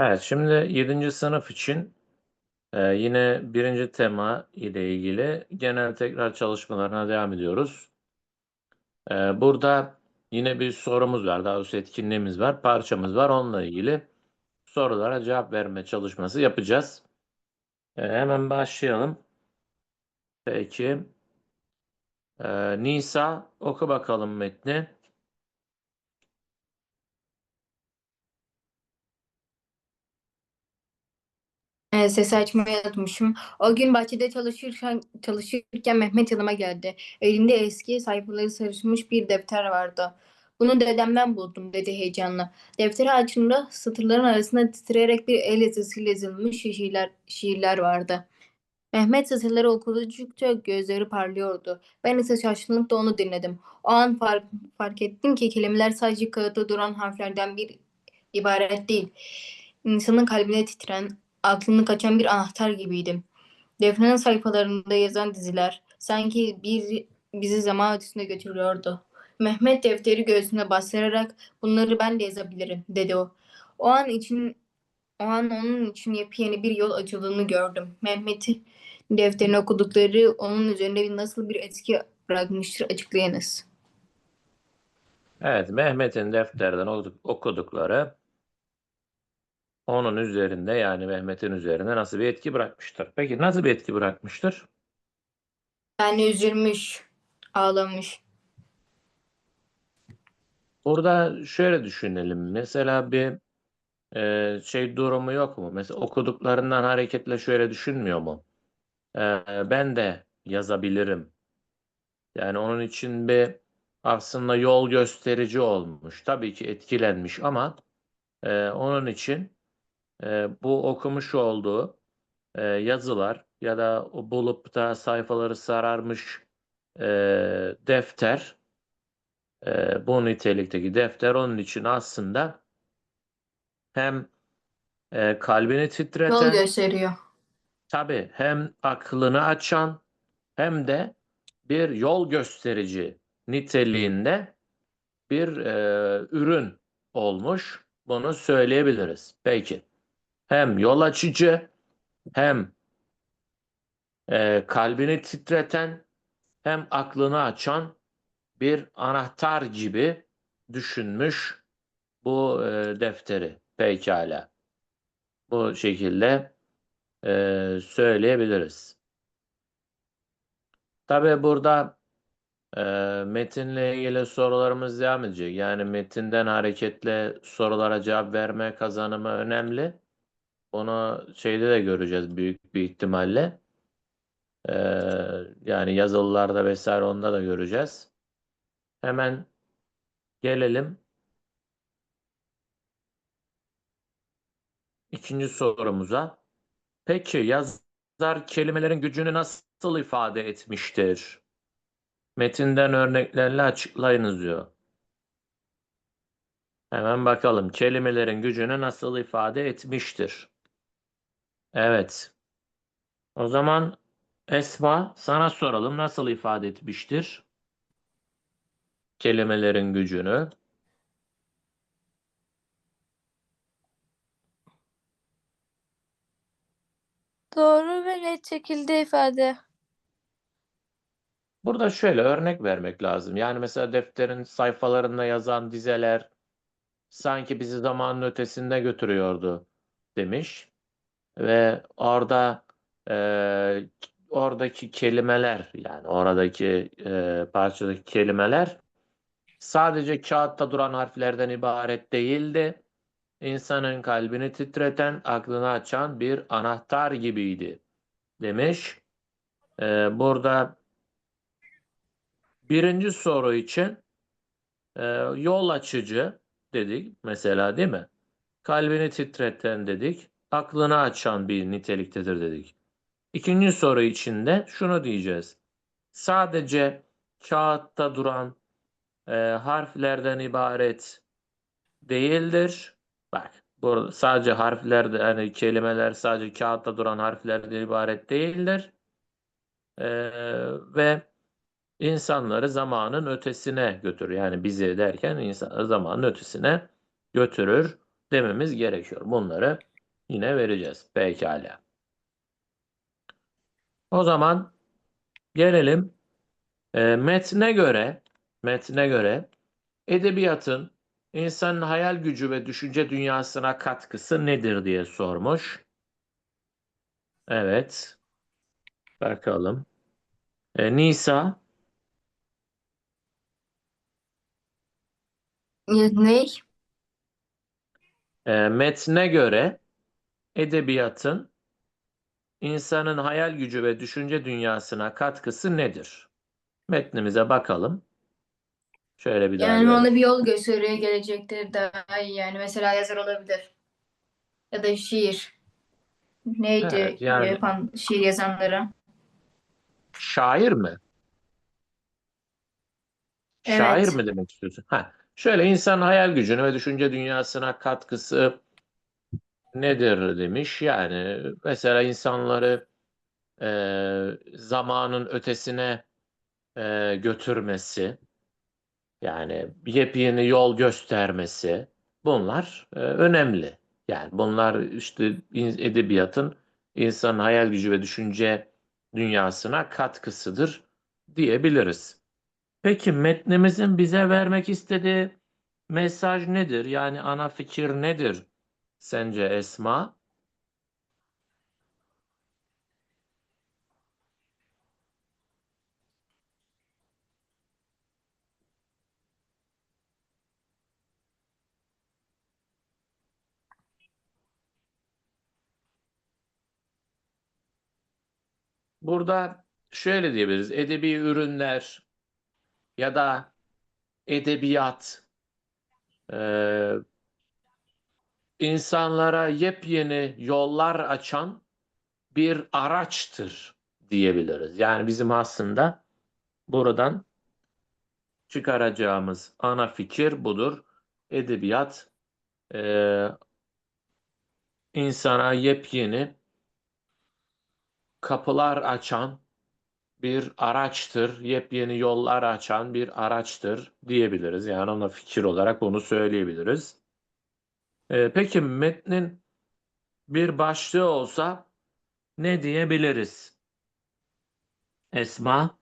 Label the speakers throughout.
Speaker 1: Evet, şimdi 7. sınıf için e, yine birinci tema ile ilgili genel tekrar çalışmalarına devam ediyoruz. E, burada yine bir sorumuz var, daha doğrusu etkinliğimiz var, parçamız var. Onunla ilgili sorulara cevap verme çalışması yapacağız. E, hemen başlayalım. Peki. E, Nisa oku bakalım metni.
Speaker 2: E, sesi açmayı unutmuşum. O gün bahçede çalışırken, çalışırken Mehmet yanıma geldi. Elinde eski sayfaları sarışmış bir defter vardı. Bunu dedemden buldum dedi heyecanla. Defteri açınca satırların arasında titreyerek bir el yazısıyla yazılmış şiirler, şiirler vardı. Mehmet satırları okudukça gözleri parlıyordu. Ben ise şaşkınlıkla onu dinledim. O an fark, fark ettim ki kelimeler sadece kağıtta duran harflerden bir ibaret değil. İnsanın kalbine titren, aklını kaçan bir anahtar gibiydim. Defne'nin sayfalarında yazan diziler sanki bir bizi zaman ötesine götürüyordu. Mehmet defteri göğsüne bastırarak bunları ben de yazabilirim dedi o. O an için o an onun için yepyeni bir yol açıldığını gördüm. Mehmet'i defterini okudukları onun üzerinde bir nasıl bir etki bırakmıştır açıklayınız.
Speaker 1: Evet, Mehmet'in defterden okuduk- okudukları onun üzerinde yani Mehmet'in üzerinde nasıl bir etki bırakmıştır? Peki nasıl bir etki bırakmıştır?
Speaker 2: Yani üzülmüş, ağlamış.
Speaker 1: Burada şöyle düşünelim. Mesela bir e, şey durumu yok mu? Mesela okuduklarından hareketle şöyle düşünmüyor mu? E, ben de yazabilirim. Yani onun için bir aslında yol gösterici olmuş. Tabii ki etkilenmiş ama e, onun için e, bu okumuş olduğu e, yazılar ya da o bulup da sayfaları sararmış e, defter e, bu nitelikteki defter onun için aslında hem e, kalbini
Speaker 2: Yol
Speaker 1: titreten
Speaker 2: gösteriyor.
Speaker 1: tabii hem aklını açan hem de bir yol gösterici niteliğinde bir e, ürün olmuş. Bunu söyleyebiliriz. Peki. Hem yol açıcı hem e, kalbini titreten hem aklını açan bir anahtar gibi düşünmüş bu e, defteri. Pekala. Bu şekilde e, söyleyebiliriz. Tabii burada e, metinle ilgili sorularımız devam edecek. Yani metinden hareketle sorulara cevap verme kazanımı önemli. Bunu şeyde de göreceğiz büyük bir ihtimalle. Ee, yani yazılılarda vesaire onda da göreceğiz. Hemen gelelim. ikinci sorumuza. Peki yazar kelimelerin gücünü nasıl ifade etmiştir? Metinden örneklerle açıklayınız diyor. Hemen bakalım. Kelimelerin gücünü nasıl ifade etmiştir? Evet. O zaman Esma sana soralım. Nasıl ifade etmiştir? Kelimelerin gücünü.
Speaker 3: Doğru ve net şekilde ifade.
Speaker 1: Burada şöyle örnek vermek lazım. Yani mesela defterin sayfalarında yazan dizeler sanki bizi zamanın ötesinde götürüyordu demiş. Ve orada e, oradaki kelimeler yani oradaki e, parçadaki kelimeler sadece kağıtta duran harflerden ibaret değildi. İnsanın kalbini titreten, aklını açan bir anahtar gibiydi demiş. E, burada birinci soru için e, yol açıcı dedik mesela değil mi? Kalbini titreten dedik. Aklını açan bir niteliktedir dedik. İkinci soru için de şunu diyeceğiz. Sadece kağıtta duran e, harflerden ibaret değildir. Bak burada sadece harfler yani kelimeler sadece kağıtta duran harflerden ibaret değildir. E, ve insanları zamanın ötesine götürür. Yani bizi derken insanları zamanın ötesine götürür dememiz gerekiyor. Bunları yine vereceğiz. Pekala. O zaman gelelim e, metne göre metne göre edebiyatın insanın hayal gücü ve düşünce dünyasına katkısı nedir diye sormuş. Evet. Bakalım. E, Nisa
Speaker 2: Ne?
Speaker 1: e, metne göre edebiyatın insanın hayal gücü ve düşünce dünyasına katkısı nedir? Metnimize bakalım. Şöyle bir daha
Speaker 2: Yani
Speaker 1: görelim.
Speaker 2: ona bir yol gösteriyor gelecekleri daha iyi yani. Mesela yazar olabilir. Ya da şiir. Neydi
Speaker 1: Evet, yani-
Speaker 2: yapan şiir yazanlara?
Speaker 1: Şair mi?
Speaker 2: Evet.
Speaker 1: Şair mi demek istiyorsun? Ha, şöyle insanın hayal gücünü ve düşünce dünyasına katkısı nedir demiş. Yani mesela insanları e, zamanın ötesine e, götürmesi, yani yepyeni yol göstermesi bunlar e, önemli. Yani bunlar işte edebiyatın insanın hayal gücü ve düşünce dünyasına katkısıdır diyebiliriz. Peki metnimizin bize vermek istediği mesaj nedir? Yani ana fikir nedir sence Esma? Burada şöyle diyebiliriz. Edebi ürünler ya da edebiyat eee, insanlara yepyeni yollar açan bir araçtır diyebiliriz. Yani bizim aslında buradan çıkaracağımız ana fikir budur. Edebiyat eee, insana yepyeni kapılar açan bir araçtır, yepyeni yollar açan bir araçtır diyebiliriz. Yani ona fikir olarak bunu söyleyebiliriz. Ee, peki metnin bir başlığı olsa ne diyebiliriz? Esma?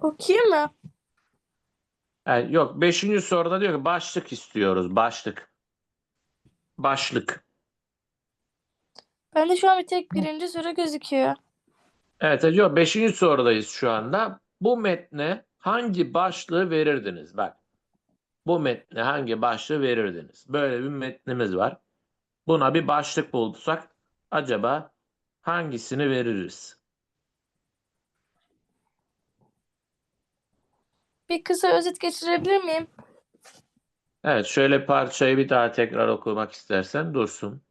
Speaker 3: Okuyayım mı?
Speaker 1: Yani yok, beşinci soruda diyor ki başlık istiyoruz, başlık. Başlık.
Speaker 3: Bende şu an bir tek birinci soru gözüküyor.
Speaker 1: Evet, yok, beşinci sorudayız şu anda. Bu metne hangi başlığı verirdiniz? Bak, bu metne hangi başlığı verirdiniz? Böyle bir metnimiz var. Buna bir başlık bulsak acaba hangisini veririz?
Speaker 3: Bir kısa özet geçirebilir miyim?
Speaker 1: Evet, şöyle parçayı bir daha tekrar okumak istersen dursun.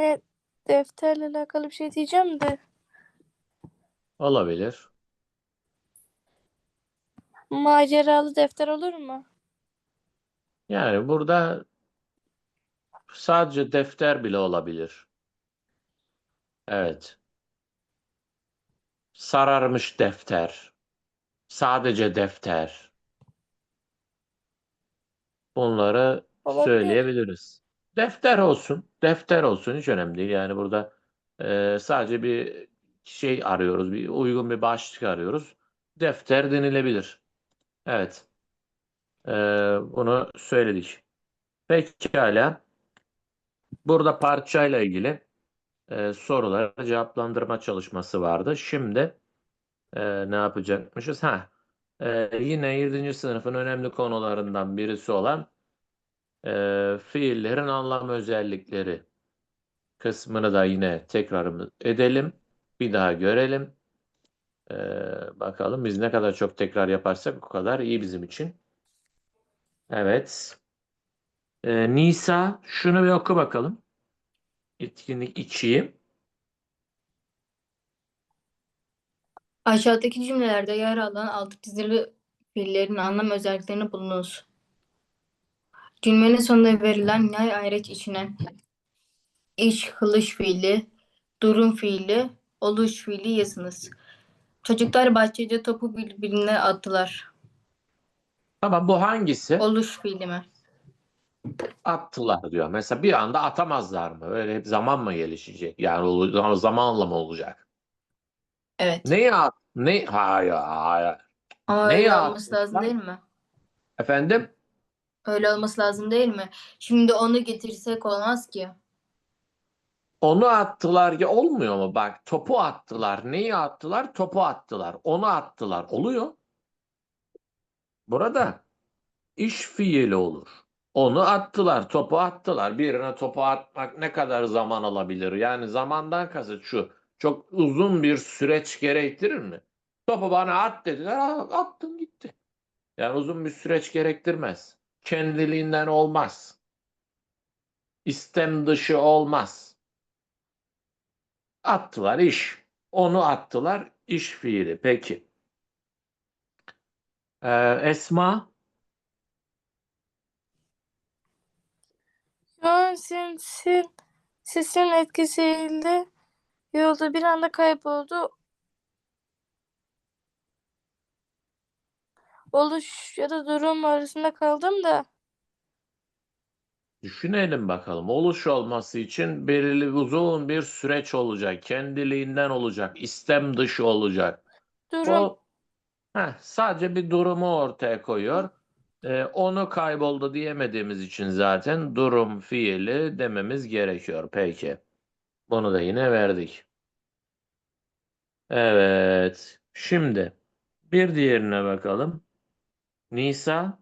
Speaker 3: Yani defterle alakalı bir şey diyeceğim de
Speaker 1: Olabilir.
Speaker 3: maceralı defter olur mu?
Speaker 1: Yani burada sadece defter bile olabilir. Evet. Sararmış defter. Sadece defter. Bunları
Speaker 3: Olabilir.
Speaker 1: söyleyebiliriz. Defter olsun. Defter olsun. Hiç önemli değil. Yani burada e, sadece bir şey arıyoruz. Bir uygun bir başlık arıyoruz. Defter denilebilir. Evet. E, bunu söyledik. Pekala. Burada parçayla ilgili e, sorulara cevaplandırma çalışması vardı. Şimdi e, ne yapacakmışız? Ha, e, yine 7. sınıfın önemli konularından birisi olan e, fiillerin anlam özellikleri kısmını da yine tekrar edelim. Bir daha görelim. E, bakalım biz ne kadar çok tekrar yaparsak o kadar iyi bizim için. Evet. E, Nisa şunu bir oku bakalım. Etkinlik 2'yi.
Speaker 2: Aşağıdaki cümlelerde yer alan altı çizili fiillerin anlam özelliklerini bulunuz. Cümlenin sonunda verilen yay ayraç içine iş, kılış fiili, durum fiili, oluş fiili yazınız. Çocuklar bahçede topu birbirine attılar.
Speaker 1: Tamam bu hangisi?
Speaker 2: Oluş fiili mi?
Speaker 1: Attılar diyor. Mesela bir anda atamazlar mı? Öyle hep zaman mı gelişecek? Yani zamanla mı olacak?
Speaker 2: Evet.
Speaker 1: Neyi at? Ne? Hayır, hayır.
Speaker 2: Ama
Speaker 1: Ne
Speaker 2: öyle olması lazım değil mi?
Speaker 1: Efendim?
Speaker 2: Öyle olması lazım değil mi? Şimdi onu getirsek olmaz ki.
Speaker 1: Onu attılar ya olmuyor mu? Bak topu attılar. Neyi attılar? Topu attılar. Onu attılar. Oluyor. Burada iş fiili olur. Onu attılar, topu attılar. Birine topu atmak ne kadar zaman alabilir? Yani zamandan kasıt şu. Çok uzun bir süreç gerektirir mi? Topu bana at dediler. Attım gitti. Yani uzun bir süreç gerektirmez. Kendiliğinden olmaz. İstem dışı olmaz. Attılar iş. Onu attılar iş fiili. Peki. Ee, Esma
Speaker 3: sesin, sesin etkisiyle yolda bir anda kayboldu. Oluş ya da durum arasında kaldım da.
Speaker 1: Düşünelim bakalım. Oluş olması için belirli uzun bir süreç olacak. Kendiliğinden olacak. istem dışı olacak.
Speaker 3: Durum
Speaker 1: O heh, sadece bir durumu ortaya koyuyor. Ee, onu kayboldu diyemediğimiz için zaten durum fiili dememiz gerekiyor. Peki. Bunu da yine verdik. Evet. Şimdi bir diğerine bakalım. Nisa.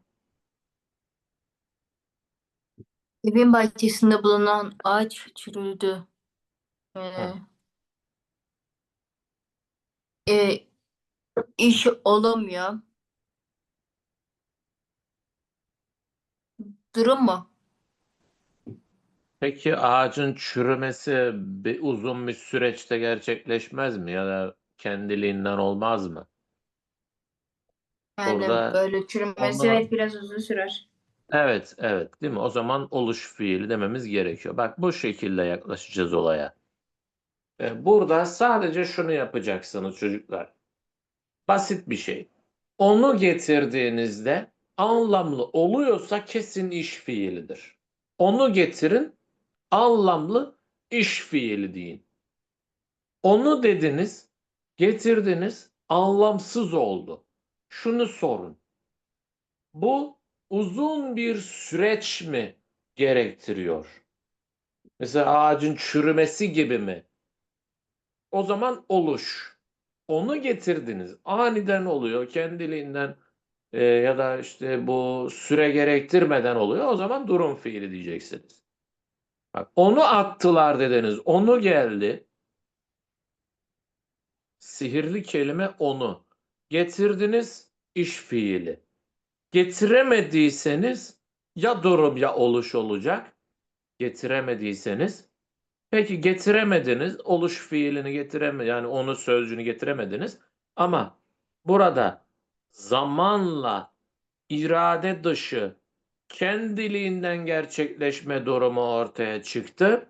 Speaker 2: Evin bahçesinde bulunan ağaç çürüdü. Ee, e, iş olamıyor. Durum mu?
Speaker 1: Peki ağacın çürümesi bir uzun bir süreçte gerçekleşmez mi ya da kendiliğinden olmaz mı?
Speaker 2: Yani
Speaker 1: Orada
Speaker 2: böyle çürümesi
Speaker 1: onu-
Speaker 2: evet biraz uzun sürer.
Speaker 1: Evet, evet, değil mi? O zaman oluş fiili dememiz gerekiyor. Bak bu şekilde yaklaşacağız olaya. E, Burada sadece şunu yapacaksınız çocuklar. Basit bir şey. Onu getirdiğinizde anlamlı oluyorsa kesin iş fiilidir. Onu getirin, anlamlı iş fiili deyin. Onu dediniz, getirdiniz, anlamsız oldu. Şunu sorun. Bu uzun bir süreç mi gerektiriyor? Mesela ağacın çürümesi gibi mi? O zaman oluş. Onu getirdiniz. Aniden oluyor. Kendiliğinden e, ya da işte bu süre gerektirmeden oluyor. O zaman durum fiili diyeceksiniz. Bak, onu attılar dediniz. Onu geldi. Sihirli kelime onu. Getirdiniz iş fiili. Getiremediyseniz ya durum ya oluş olacak. Getiremediyseniz peki getiremediniz. Oluş fiilini getireme yani onu sözcüğünü getiremediniz. Ama burada zamanla irade dışı kendiliğinden gerçekleşme durumu ortaya çıktı.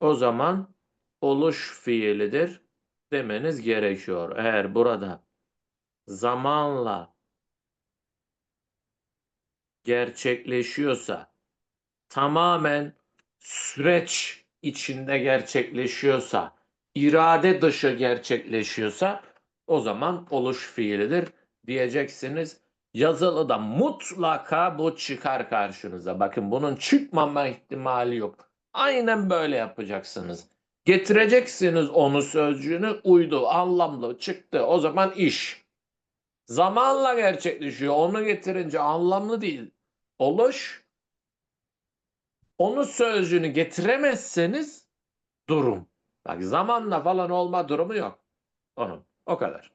Speaker 1: O zaman oluş fiilidir demeniz gerekiyor. Eğer burada zamanla gerçekleşiyorsa, tamamen süreç içinde gerçekleşiyorsa, irade dışı gerçekleşiyorsa o zaman oluş fiilidir diyeceksiniz. Yazılıda mutlaka bu çıkar karşınıza. Bakın bunun çıkmama ihtimali yok. Aynen böyle yapacaksınız. Getireceksiniz onu sözcüğünü uydu, anlamlı çıktı. O zaman iş. Zamanla gerçekleşiyor. Onu getirince anlamlı değil. Oluş. Onu sözcüğünü getiremezseniz durum. Bak zamanla falan olma durumu yok. Onun. O kadar.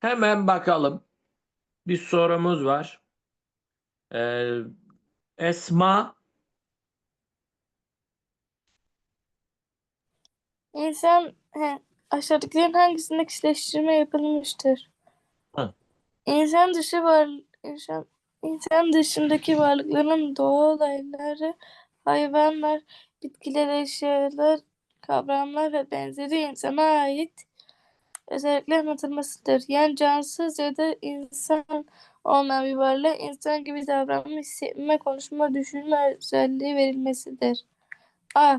Speaker 1: Hemen bakalım. Bir sorumuz var. Ee, Esma
Speaker 3: İnsan he, aşağıdakilerin hangisinde kişileştirme yapılmıştır?
Speaker 1: Hı.
Speaker 3: İnsan dışı var insan insan dışındaki varlıkların doğa olayları, hayvanlar, bitkiler, eşyalar, kavramlar ve benzeri insana ait özellikler anlatılmasıdır. Yani cansız ya da insan olmayan bir varlığa insan gibi davranma, hissetme, konuşma, düşünme özelliği verilmesidir. A.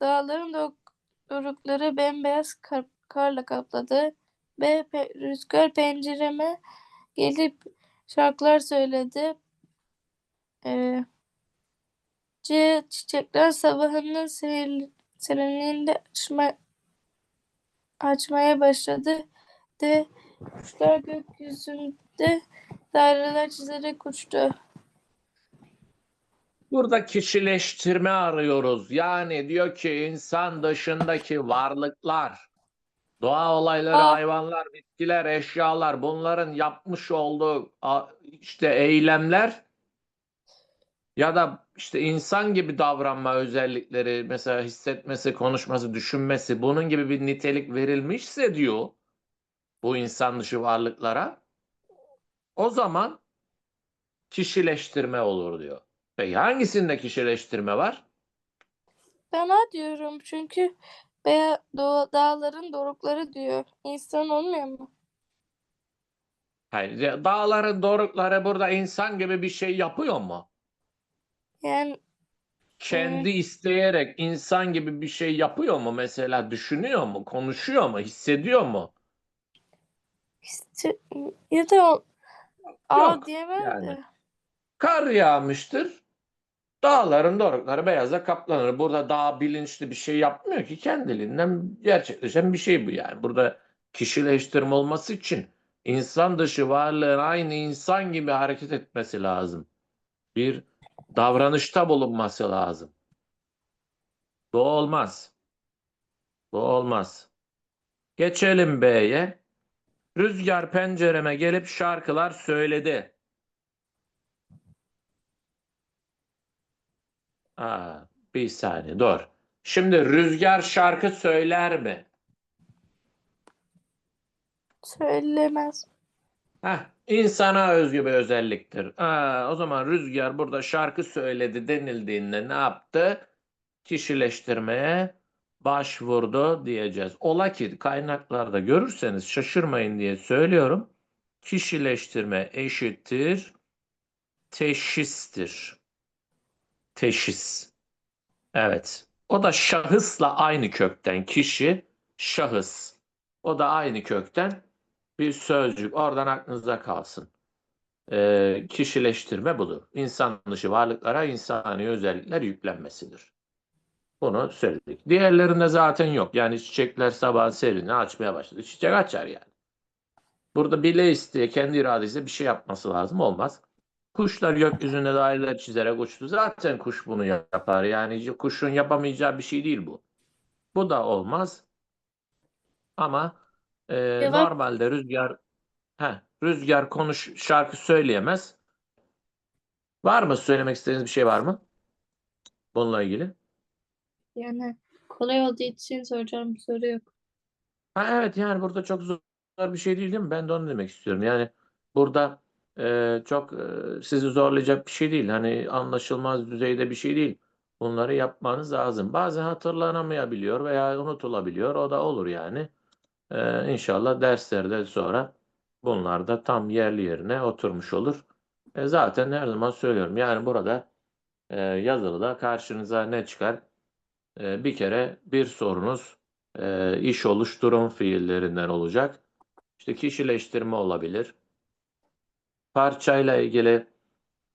Speaker 3: Dağların dorukları bembeyaz kar- karla kapladı. B. Pe- rüzgar pencereme gelip şarkılar söyledi. Ee, C. Çiçekler sabahının sel- serinliğinde açma açmaya başladı. D. Kuşlar gökyüzünde daireler çizerek uçtu.
Speaker 1: Burada kişileştirme arıyoruz. Yani diyor ki insan dışındaki varlıklar, doğa olayları, hayvanlar, bitkiler, eşyalar bunların yapmış olduğu işte eylemler ya da işte insan gibi davranma özellikleri mesela hissetmesi, konuşması, düşünmesi bunun gibi bir nitelik verilmişse diyor bu insan dışı varlıklara o zaman kişileştirme olur diyor. Peki hangisinde kişileştirme var?
Speaker 3: Ben A diyorum çünkü Beya doğa, dağların dorukları diyor. İnsan olmuyor mu?
Speaker 1: Hayır, ya dağların dorukları burada insan gibi bir şey yapıyor mu?
Speaker 3: Yani
Speaker 1: Kendi isteyerek insan gibi bir şey yapıyor mu? Mesela düşünüyor mu, konuşuyor mu, hissediyor mu?
Speaker 3: işte, ya da o- A
Speaker 1: Yok,
Speaker 3: diyemem
Speaker 1: yani.
Speaker 3: de.
Speaker 1: Kar yağmıştır. Dağların dorukları beyaza kaplanır. Burada dağ bilinçli bir şey yapmıyor ki kendiliğinden gerçekleşen bir şey bu yani. Burada kişileştirme olması için insan dışı varlığın aynı insan gibi hareket etmesi lazım. Bir davranışta bulunması lazım. Bu olmaz. Bu olmaz. Geçelim B'ye. Rüzgar pencereme gelip şarkılar söyledi. Aa, bir saniye dur. Şimdi rüzgar şarkı söyler mi?
Speaker 3: Söylemez.
Speaker 1: Heh, insana özgü bir özelliktir. Aa, o zaman rüzgar burada şarkı söyledi denildiğinde ne yaptı? Kişileştirmeye başvurdu diyeceğiz. Ola ki kaynaklarda görürseniz şaşırmayın diye söylüyorum. Kişileştirme eşittir teşhistir. Teşhis. Evet. O da şahısla aynı kökten. Kişi, şahıs. O da aynı kökten bir sözcük. Oradan aklınızda kalsın. Ee, kişileştirme budur. İnsan dışı varlıklara insani özellikler yüklenmesidir. Bunu söyledik. Diğerlerinde zaten yok. Yani çiçekler sabah serini açmaya başladı. Çiçek açar yani. Burada bile isteye kendi iradesiyle bir şey yapması lazım. Olmaz. Kuşlar gökyüzünde daireler çizerek uçtu. Zaten kuş bunu yapar. Yani kuşun yapamayacağı bir şey değil bu. Bu da olmaz. Ama e,
Speaker 3: Cevap-
Speaker 1: normalde rüzgar heh, rüzgar konuş şarkı söyleyemez. Var mı söylemek istediğiniz bir şey var mı? Bununla ilgili.
Speaker 3: Yani kolay olduğu için soracağım bir soru yok.
Speaker 1: Ha, evet yani burada çok zor bir şey değil değil mi? Ben de onu demek istiyorum. Yani burada e, çok e, sizi zorlayacak bir şey değil. Hani anlaşılmaz düzeyde bir şey değil. Bunları yapmanız lazım. Bazen hatırlanamayabiliyor veya unutulabiliyor. O da olur yani. E, inşallah derslerde sonra bunlar da tam yerli yerine oturmuş olur. E, zaten her zaman söylüyorum. Yani burada e, yazılıda karşınıza ne çıkar? E, bir kere bir sorunuz e, iş oluş fiillerinden olacak. İşte kişileştirme olabilir. Parçayla ilgili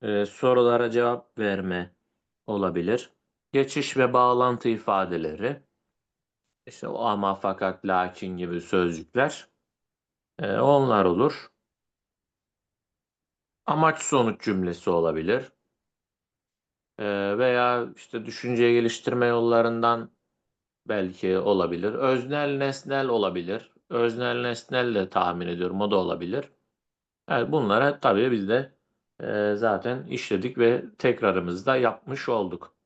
Speaker 1: e, sorulara cevap verme olabilir. Geçiş ve bağlantı ifadeleri. İşte o ama fakat lakin gibi sözcükler. E, onlar olur. Amaç sonuç cümlesi olabilir. E, veya işte düşünce geliştirme yollarından belki olabilir. Öznel nesnel olabilir. Öznel nesnel de tahmin ediyorum o da olabilir. Evet, bunlara tabii biz de e, zaten işledik ve tekrarımızda yapmış olduk.